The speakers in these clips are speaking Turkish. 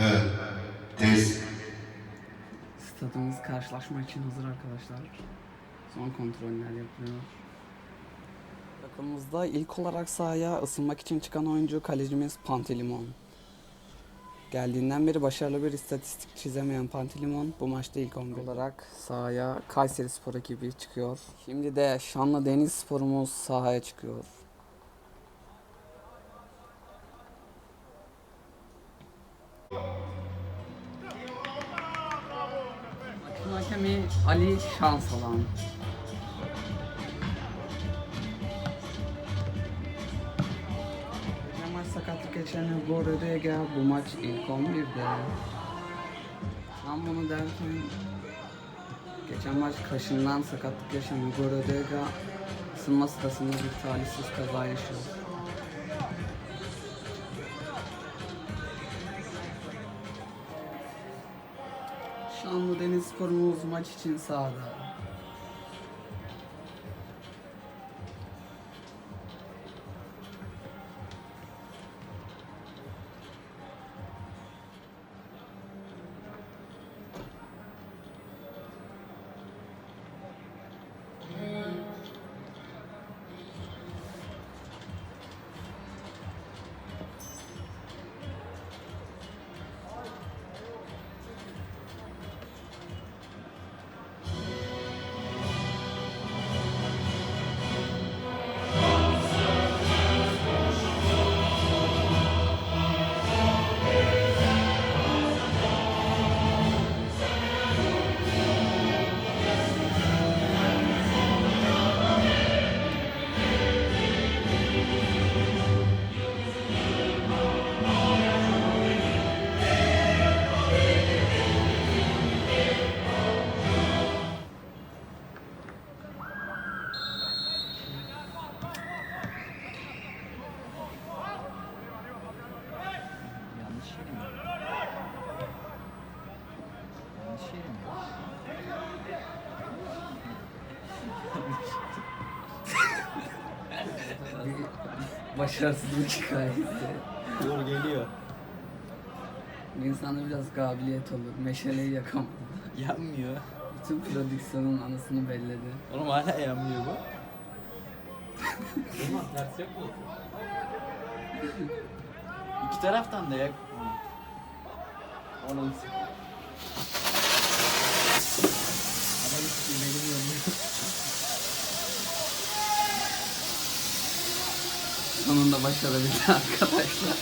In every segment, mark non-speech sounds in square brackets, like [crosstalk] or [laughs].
Evet. Tez. Stadımız karşılaşma için hazır arkadaşlar. Son kontroller yapılıyor. Takımımızda ilk olarak sahaya ısınmak için çıkan oyuncu kalecimiz Pantelimon. Geldiğinden beri başarılı bir istatistik çizemeyen Pantelimon bu maçta ilk 11 olarak sahaya Kayseri Spor ekibi çıkıyor. Şimdi de Şanlı Deniz Sporumuz sahaya çıkıyor. Ali Şansalan. Geçen maç sakatlık Hugo Rodriguez bu maç ilk 11'de. Tam bunu derken geçen maç kaşından sakatlık yaşayan Hugo Rodriguez ısınma sırasında bir talihsiz kaza yaşıyor. Şanlı Deniz Sporumuz maç için sahada. Başarısızlık hikayesi. Dur geliyor. İnsanda biraz kabiliyet olur. Meşaleyi yakamadı. Yanmıyor. Bütün prodüksiyonun anısını belledi. Oğlum hala yanmıyor bu. Ulan ters yok mu? İki taraftan da yak. Onun Ama hiç elim yanmıyor. Sonunda başarabildi [laughs] arkadaşlar.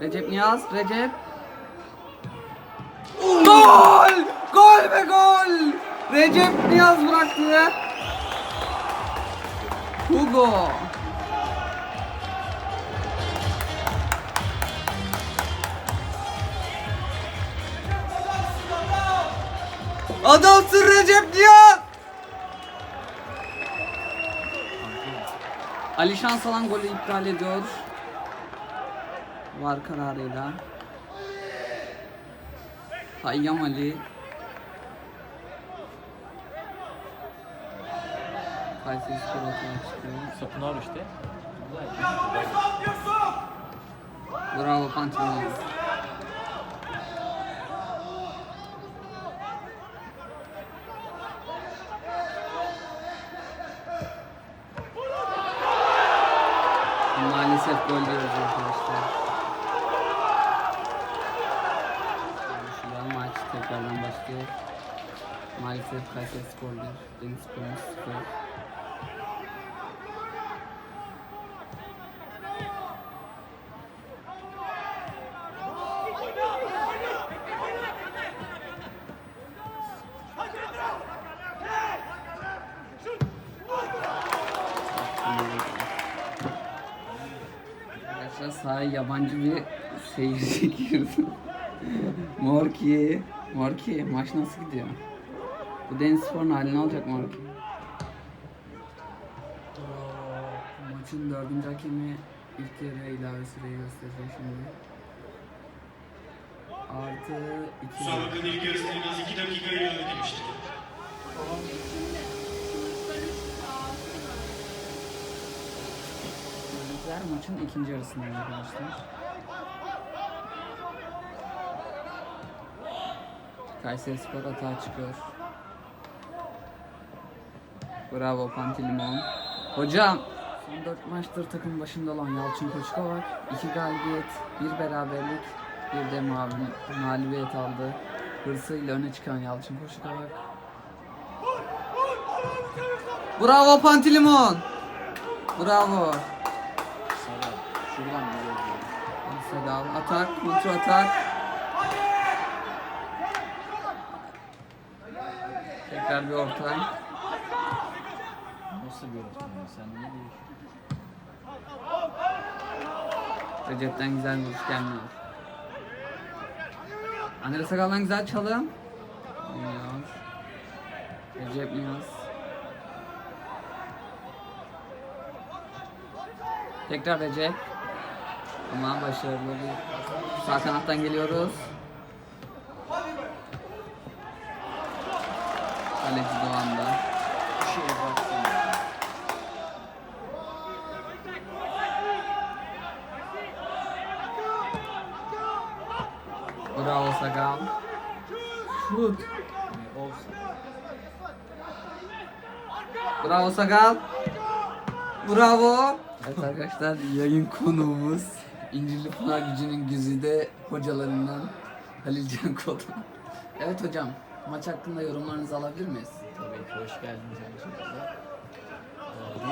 Recep Niyaz, Recep. Gol! Gol ve gol! Recep Niyaz bıraktı. Hugo. Adamsın Recep Niyaz! Ali Şansalan golü iptal ediyor. Var kararıyla. Hayyam Ali. Kayseri Spor ortaya çıkıyor. Sapını al işte. Bravo Pantolon. Maalesef gol diyoruz arkadaşlar. Şuradan maç tekrardan başlıyor. Maalesef Kayseri Spor 1, Deniz Spor 0. Sahaya yabancı bir seyirci [laughs] girdi. Morki. Morki maç nasıl gidiyor? Bu Deniz Spor'un halini alacak Morki. Maçın dördüncü hakemi ilk yarıya ilave süreyi gösterecek şimdi. Artı iki. Müsabakanın ilk yarısında en az 2 dakikayla ödemişti. Sessizlikler maçın ikinci yarısında arkadaşlar. Kayseri Spor atağa çıkıyor. Bravo Pantilimon. Hocam son 4 maçtır takım başında olan Yalçın Koçkavak 2 galibiyet, 1 beraberlik, bir de mağlubiyet aldı. Hırsıyla öne çıkan Yalçın Koçkavak. Bravo Pantilimon. Bravo. Şuradan. Hadi Sedal. Atak, kontrol atak. Tekrar bir orta. Nasıl bir öğretmen ya? Sen ne diyorsun? Recep'ten güzel bir vuruş gelmiyor. Andre Sakal'dan güzel çalım. Olmuyor. Recep Niyaz. Tekrar Recep. Ama başarılı bir sağ kanattan geliyoruz. Kaleci Doğan'da. Şeye. Bravo Sakal. Şut. Bravo Sakal. Bravo. Evet arkadaşlar yayın konuğumuz İncirli Pınar Gücü'nün güzide hocalarından Halil Can Kodan. [laughs] Evet hocam maç hakkında yorumlarınızı alabilir miyiz? Tabii ki hoş geldiniz öncelikle.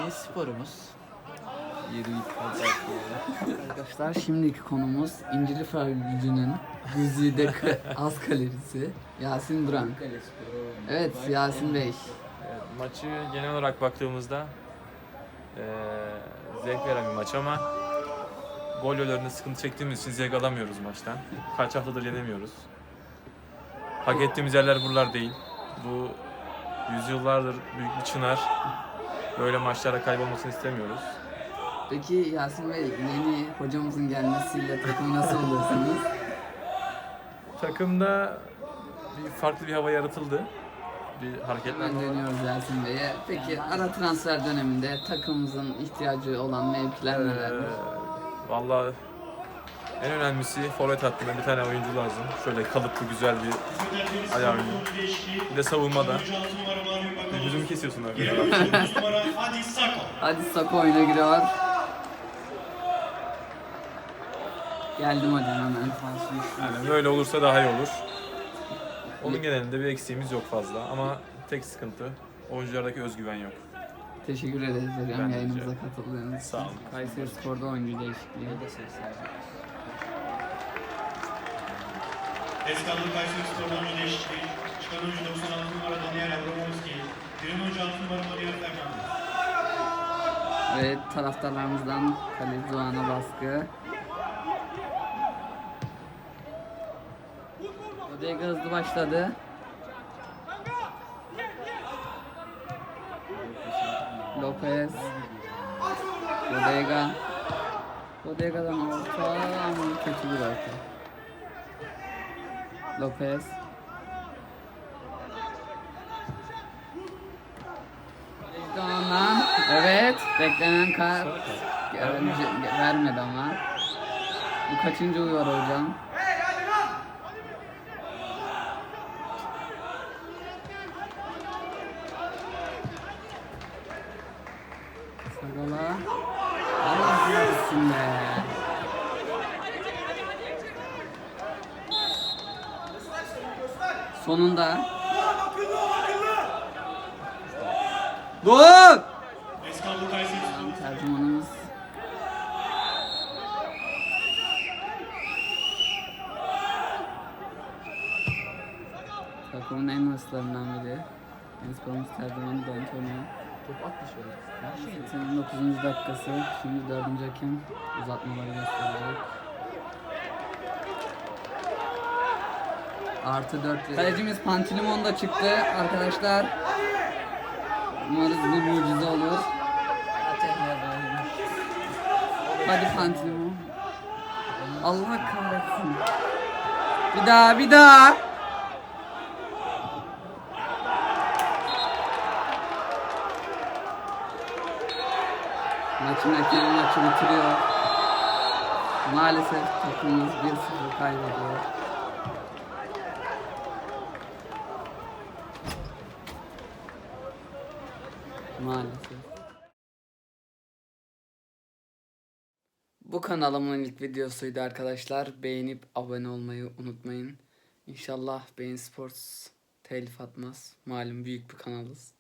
Ee, bir sporumuz. [laughs] Arkadaşlar şimdiki konumuz İncirli Pınar Gücü'nün güzide az [laughs] kalorisi Yasin Duran. Evet Yasin Bey. Maçı genel olarak baktığımızda eee zevk veren bir maç ama gol yollarında sıkıntı çektiğimiz için zevk alamıyoruz maçtan. Kaç haftadır yenemiyoruz. Hak ettiğimiz yerler buralar değil. Bu yüzyıllardır büyük bir çınar. Böyle maçlara kaybolmasını istemiyoruz. Peki Yasin Bey yeni hocamızın gelmesiyle takımı nasıl buluyorsunuz? Takımda bir farklı bir hava yaratıldı. Bir hareketler Hemen dönüyoruz Yasin Bey'e. Peki ara transfer döneminde takımımızın ihtiyacı olan mevkiler nelerdir? Ee, Valla en önemlisi forvet hattında bir tane oyuncu lazım. Şöyle kalıplı güzel bir ayağı oyunu. Bir de savunmada. Yüzümü kesiyorsun abi. Hadi Sako oyuna giriyor. Geldim hocam hemen. Yani böyle olursa daha iyi olur. Onun genelinde bir eksiğimiz yok fazla ama tek sıkıntı oyunculardaki özgüven yok. Teşekkür ederiz hocam yayınımıza katıldığınız için. Sağ olun. Kayseri Spor'da oyuncu değişikliği. Eskallı Kayseri Spor'dan önce değişikliği. Çıkan oyuncu 96 numara Daniel Abramovski. Giren oyuncu 6 numara Maria Fernandez. Ve taraftarlarımızdan Halil Doğan'a baskı. Odega hızlı başladı. Lopez. Odega. Odega'dan orta ama kötü bir orta. Lopez. Doğan'dan. Evet. Beklenen kar. Gelmeyecek- Vermedi ama. Bu kaçıncı uyar hocam? Allah yazsın be. Sonunda. Dur! Eskallı Kayseri. Tercümanımız. Takımın en hırslarından biri. En sporumuz tercümanı Don Antonio. Top at dışarı. Her şey 89. dakikası. Şimdi 4. hakem uzatmaları gösterecek. Artı 4 Kalecimiz Pantilimon da çıktı arkadaşlar. Umarız bir mucize olur. Hadi Pantilimon. Allah kahretsin. Bir daha bir daha. Maçın hakemi maçı bitiriyor. Maalesef takımımız 1-0 kaybediyor. Maalesef. Bu kanalımın ilk videosuydu arkadaşlar. Beğenip abone olmayı unutmayın. İnşallah Beyin Sports telif atmaz. Malum büyük bir kanalız.